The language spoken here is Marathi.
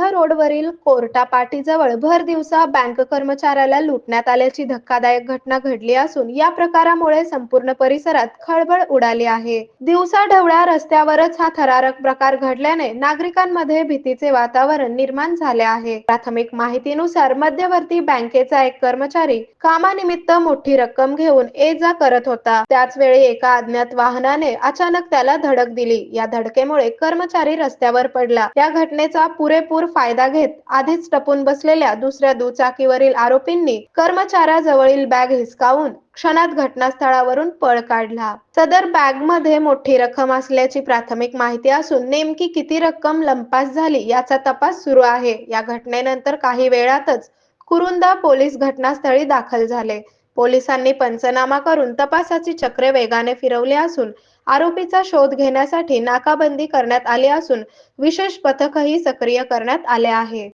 रोडवरील कोर्टापाटीजवळ भर दिवसा बँक कर्मचाऱ्याला लुटण्यात आल्याची धक्कादायक घटना घडली असून या प्रकारामुळे संपूर्ण परिसरात खळबळ उडाली आहे. दिवसा ढवळ्या रस्त्यावरच हा थरारक प्रकार घडल्याने नागरिकांमध्ये भीतीचे वातावरण निर्माण झाले आहे. प्राथमिक माहितीनुसार मध्यवर्ती बँकेचा एक कर्मचारी कामानिमित्त मोठी रक्कम घेऊन ये जा करत होता. त्याच वेळी एका अज्ञात वाहनाने अचानक त्याला धडक दिली. या धडकेमुळे कर्मचारी रस्त्यावर पडला. या घटनेचा पुरेपूर पुरेपूर फायदा घेत आधीच टपून बसलेल्या दुसऱ्या दुचाकीवरील आरोपींनी कर्मचाऱ्याजवळील बॅग हिसकावून क्षणात घटनास्थळावरून पळ काढला. सदर बॅगमध्ये मोठी रक्कम असल्याची प्राथमिक माहिती असून नेमकी किती रक्कम लंपास झाली याचा तपास सुरू आहे. या घटनेनंतर काही वेळातच कुरुंदा पोलीस घटनास्थळी दाखल झाले. पोलिसांनी पंचनामा करून तपासाची चक्रे वेगाने फिरवली असून आरोपीचा शोध घेण्यासाठी नाकाबंदी करण्यात आली असून विशेष पथकही सक्रिय करण्यात आले आहे.